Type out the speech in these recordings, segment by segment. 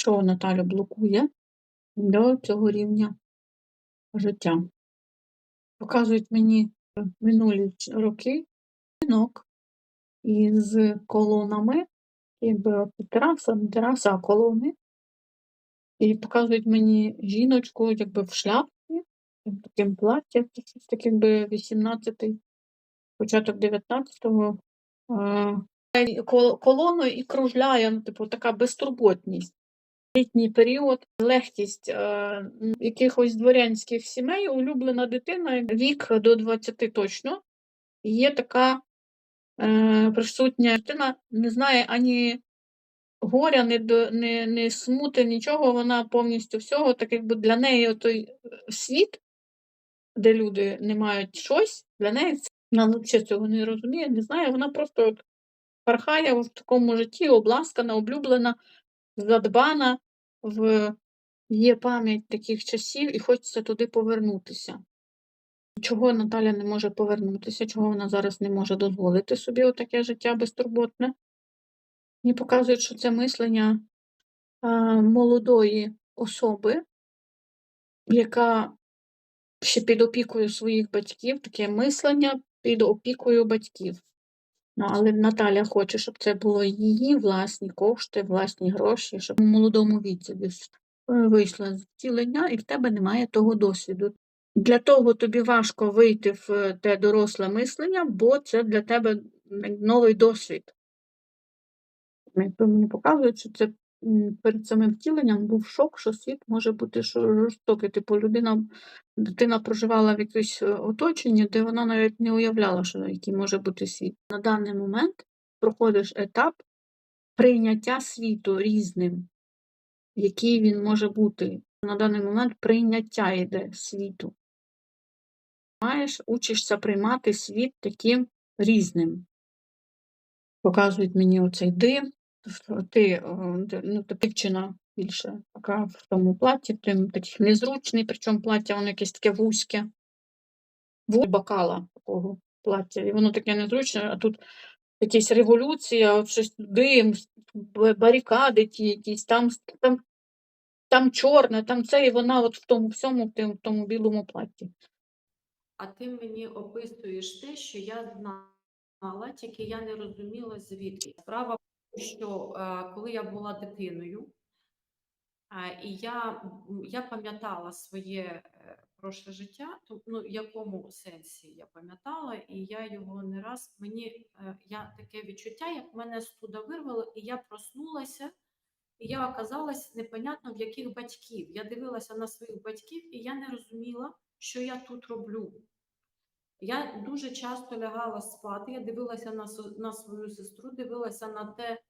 що Наталю блокує до цього рівня життя. Показують мені минулі роки жінок із колонами, якби тераса, не тераса, а колони. І показують мені жіночку, якби в шляпці, таким платтям, це щось таке, якби 18-й, початок 19-го. е, Колоною і кружляє, ну, типу, така безтурботність. Літній період, легкість е, якихось дворянських сімей, улюблена дитина, вік до 20 точно. Є така е, присутня дитина, не знає ані горя, до- ні, ні смути, нічого, вона повністю всього, так якби для неї той світ, де люди не мають щось, для неї це- вона взагалі цього не розуміє, не знає, вона просто от пархає в такому житті, обласкана, облюблена, задбана, в є пам'ять таких часів і хочеться туди повернутися. Чого Наталя не може повернутися, чого вона зараз не може дозволити собі отаке життя безтурботне? Мені показують, що це мислення молодої особи, яка ще під опікою своїх батьків, таке мислення під опікою батьків. Ну, але Наталя хоче, щоб це було її власні кошти, власні гроші, щоб у молодому віці е, вийшла з втілення, і в тебе немає того досвіду. Для того тобі важко вийти в е, те доросле мислення, бо це для тебе новий досвід. Мені показують, що це перед самим втіленням був шок, що світ може бути жорстокий. Типу, людина, дитина проживала в якомусь е, оточенні, де вона навіть не уявляла, що який може бути світ. На даний момент проходиш етап прийняття світу різним, який він може бути. На даний момент прийняття йде світу. Маєш, учишся приймати світ таким різним. Показують мені оцей дим. Ти, ну, та дівчина більше така в тому платі, тим таких незручний, причому плаття воно якесь таке вузьке, ву бакала такого плаття. І воно таке незручне, а тут якась революція, от щось дим, барикади ті якісь, там, там, там чорне, там це, і вона от в тому всьому, в тим- в тому білому платі. А ти мені описуєш те, що я знала, тільки я не розуміла звідки. Справа тому, що е, коли я була дитиною, і я, я пам'ятала своє е, прошле життя, то, ну, якому сенсі я пам'ятала, і я його не раз мені е, я таке відчуття, як мене студа вирвало, і я проснулася. І я оказалась непонятно в яких батьків. Я дивилася на своїх батьків, і я не розуміла, що я тут роблю. Я дуже часто лягала спати, я дивилася на, на свою сестру, дивилася на те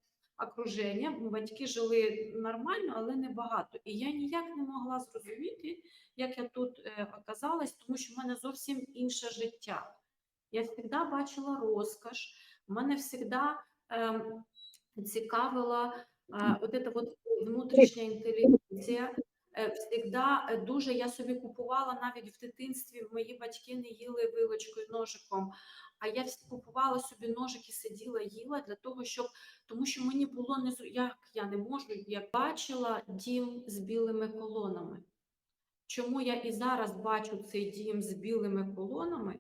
окруження. Батьки жили нормально, але не багато. І я ніяк не могла зрозуміти, як я тут е, оказалась, тому що в мене зовсім інше життя. Я завжди бачила розкош, мене завжди ем, цікавила е, от вот внутрішня інтелігенція. Е, Всегда е, дуже я собі купувала навіть в дитинстві. Мої батьки не їли вилочкою, ножиком. А я купувала собі ножики, сиділа, їла для того, щоб тому що мені було не як я не можу. Я бачила дім з білими колонами. Чому я і зараз бачу цей дім з білими колонами?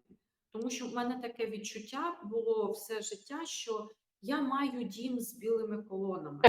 Тому що в мене таке відчуття було все життя, що я маю дім з білими колонами.